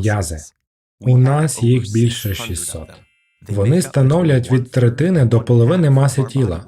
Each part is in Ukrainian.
м'язи. У нас їх більше 600. Вони становлять від третини до половини маси тіла.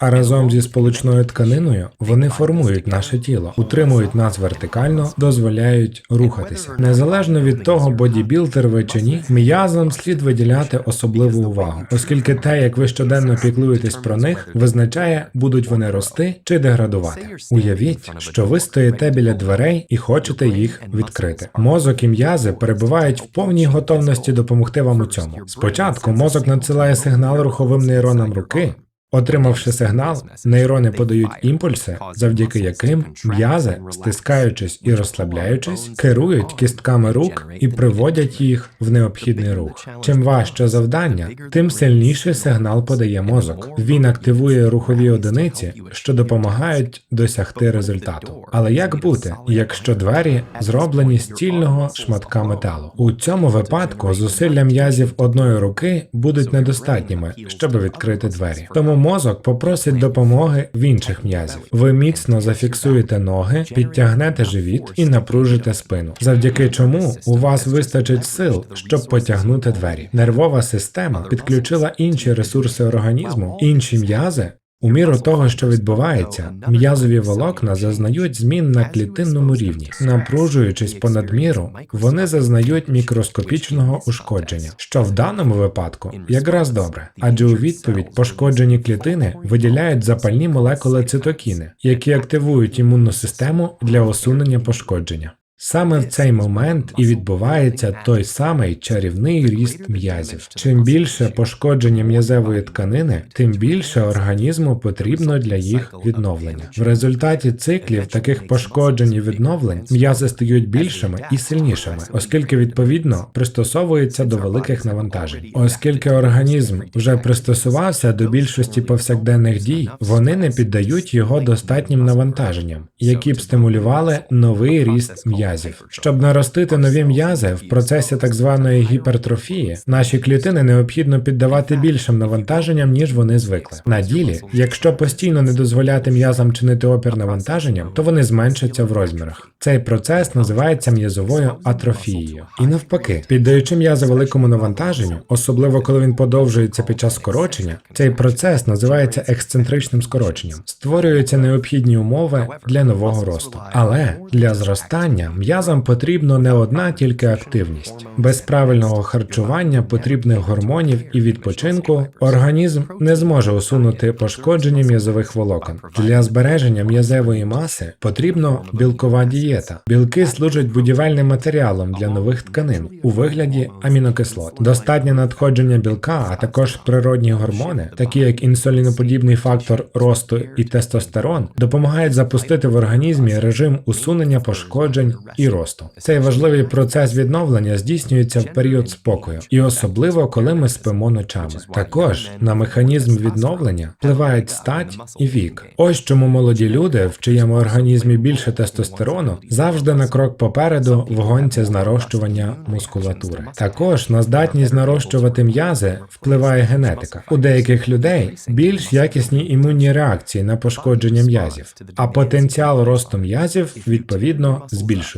А разом зі сполучною тканиною вони формують наше тіло, утримують нас вертикально, дозволяють рухатися. Незалежно від того, бодібілдер ви чи ні, м'язам слід виділяти особливу увагу, оскільки те, як ви щоденно піклуєтесь про них, визначає, будуть вони рости чи деградувати. Уявіть, що ви стоїте біля дверей і хочете їх відкрити. Мозок і м'язи перебувають в повній готовності допомогти вам у цьому. Спочатку мозок надсилає сигнал руховим нейронам руки. Отримавши сигнал, нейрони подають імпульси, завдяки яким м'язи, стискаючись і розслабляючись, керують кістками рук і приводять їх в необхідний рух. Чим важче завдання, тим сильніший сигнал подає мозок. Він активує рухові одиниці, що допомагають досягти результату. Але як бути, якщо двері зроблені з цільного шматка металу? У цьому випадку зусилля м'язів одної руки будуть недостатніми, щоб відкрити двері. Тому мозок попросить допомоги в інших м'язів. Ви міцно зафіксуєте ноги, підтягнете живіт і напружите спину, завдяки чому у вас вистачить сил, щоб потягнути двері. Нервова система підключила інші ресурси організму, інші м'язи. У міру того, що відбувається, м'язові волокна зазнають змін на клітинному рівні. Напружуючись понад міру, вони зазнають мікроскопічного ушкодження, що в даному випадку якраз добре, адже у відповідь пошкоджені клітини виділяють запальні молекули цитокіни, які активують імунну систему для усунення пошкодження. Саме в цей момент і відбувається той самий чарівний ріст м'язів. Чим більше пошкодження м'язевої тканини, тим більше організму потрібно для їх відновлення. В результаті циклів таких пошкоджень і відновлень м'язи стають більшими і сильнішими, оскільки відповідно пристосовуються до великих навантажень. Оскільки організм вже пристосувався до більшості повсякденних дій, вони не піддають його достатнім навантаженням, які б стимулювали новий ріст м'язів. Щоб наростити нові м'язи в процесі так званої гіпертрофії, наші клітини необхідно піддавати більшим навантаженням, ніж вони звикли. На ділі, якщо постійно не дозволяти м'язам чинити опір навантаженням, то вони зменшаться в розмірах. Цей процес називається м'язовою атрофією. І навпаки, піддаючи м'язи великому навантаженню, особливо коли він подовжується під час скорочення, цей процес називається ексцентричним скороченням. Створюються необхідні умови для нового росту. Але для зростання м'язам потрібно не одна тільки активність. Без правильного харчування, потрібних гормонів і відпочинку організм не зможе усунути пошкодження м'язових волокон. Для збереження м'язевої маси потрібно білкова дієта. Білки служать будівельним матеріалом для нових тканин у вигляді амінокислот. Достатнє надходження білка, а також природні гормони, такі як інсуліноподібний фактор росту і тестостерон, допомагають запустити в організмі режим усунення пошкоджень і росту. Цей важливий процес відновлення здійснюється в період спокою, і особливо коли ми спимо ночами. Також на механізм відновлення впливають стать і вік. Ось чому молоді люди, в чиєму організмі більше тестостерону, завжди на крок попереду в гонці з нарощування мускулатури. Також на здатність нарощувати м'язи впливає генетика. У деяких людей більш якісні імунні реакції на пошкодження м'язів, а потенціал росту м'язів відповідно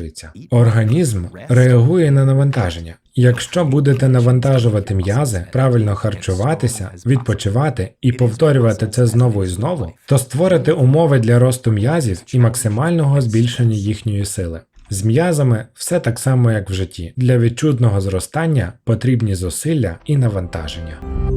збільшується. Організм реагує на навантаження. Якщо будете навантажувати м'язи, правильно харчуватися, відпочивати і повторювати це знову і знову, то створите умови для росту м'язів і максимального збільшення їхньої сили. З м'язами все так само, як в житті. Для відчутного зростання потрібні зусилля і навантаження.